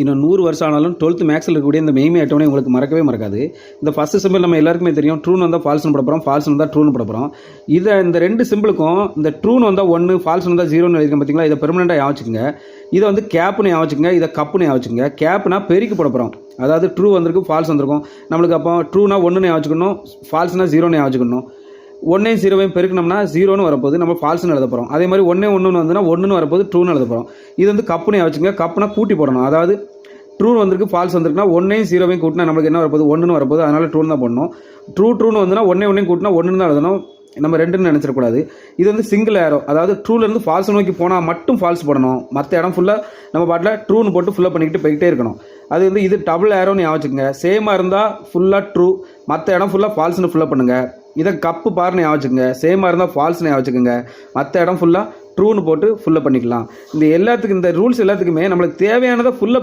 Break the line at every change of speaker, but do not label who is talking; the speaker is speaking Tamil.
இன்னும் நூறு வருஷம் ஆனாலும் டுவெல்த் மேக்ஸில் இருக்கக்கூடிய இந்த மெய்மை அட்டவணை உங்களுக்கு மறக்கவே மறக்காது. இந்த ஃபஸ்ட்டு சிம்பிள் நம்ம எல்லாருக்குமே தெரியும். ட்ரூன் வந்தால் ஃபால்ஸ்னு போட போகிறோம் ஃபால்ஸ்னு வந்தால் ட்ரூன்னு போட போகிறோம் இதை இந்த ரெண்டு சிம்பிளுக்கும் இந்த ட்ரூன் வந்தால் ஒன்று ஃபால்ஸ் வந்தால் ஜீரோன்னு எழுதிருக்கேன் பார்த்தீங்களா இதை பெர்மனெண்ட்டாக யாவச்சுக்கோங்க இதை வந்து கேப்னு யாவச்சுங்க இதை கப்புன்னு யாவச்சுங்க கேப்னா பெருக்கி போட போகிறோம் அதாவது ட்ரூ வந்திருக்கும் ஃபால்ஸ் வந்திருக்கும். நம்மளுக்கு அப்போ ட்ரூனா ஒன்றுன்னு யாவச்சுக்கணும் ஃபால்ஸ்னால் ஜீரோன்னு யாவச்சுக்கணும் ஒன்றையும் ஜீரோவையும் பெருக்கணும்னா ஜீரோன்னு வரப்போது நம்ம ஃபால்ஸ்னு எழுத போகிறோம் அதே மாதிரி ஒன்றே ஒன்று வந்துன்னா ஒன்றுன்னு வரப்போது ட்ரூன்னு எழுத போகிறோம் இது வந்து கப்புன்னு வச்சுங்க கப்புனா கூட்டி போடணும். அதாவது ட்ரூ வந்திருக்கு ஃபால்ஸ் வந்திருக்குன்னா ஒன்றையும் ஜீரோவையும் கூட்டினா நம்மளுக்கு என்ன வரப்போகுது? ஒன்றுன்னு வரப்போகுது. அதனால் ட்ரூன்னு தான் போடணும். ட்ரூ ட்ரூன்னு வந்துன்னா ஒன்றே ஒன்றையும் கூட்டினா ஒன்றுன்னு தான் எழுதணும். நம்ம ரெண்டுன்னு நினச்சிடக்கூடாது. இது வந்து சிங்கிள் ஏரோ அதாவது ட்ரூலேருந்து ஃபால்ஸ் நோக்கி போனால் மட்டும் ஃபால்ஸ் போடணும். மற்ற இடம் ஃபுல்லாக நம்ம பாட்டில் ட்ரூன்னு போட்டு ஃபுல்லாக பண்ணிக்கிட்டு போய்கிட்டே இருக்கணும். அது வந்து இது டபுள் ஏரோன்னு ஞாபகம் சேமாக இருந்தால் ஃபுல்லாக ட்ரூ மற்ற இடம் ஃபுல்லாக ஃபால்ஸ்னு ஃபுல்லாக பண்ணுங்கள் இதை கப்பு பாருன்னு ஞாபகம் சேமாக இருந்தால் ஃபால்ஸ்னு ஞாபகம் மற்ற இடம் ஃபுல்லாக ட்ரூன்னு போட்டு ஃபுல்லாக பண்ணிக்கலாம். இந்த எல்லாத்துக்கும் இந்த ரூல்ஸ் எல்லாத்துக்குமே நம்மளுக்கு தேவையானதை ஃபுல்லாக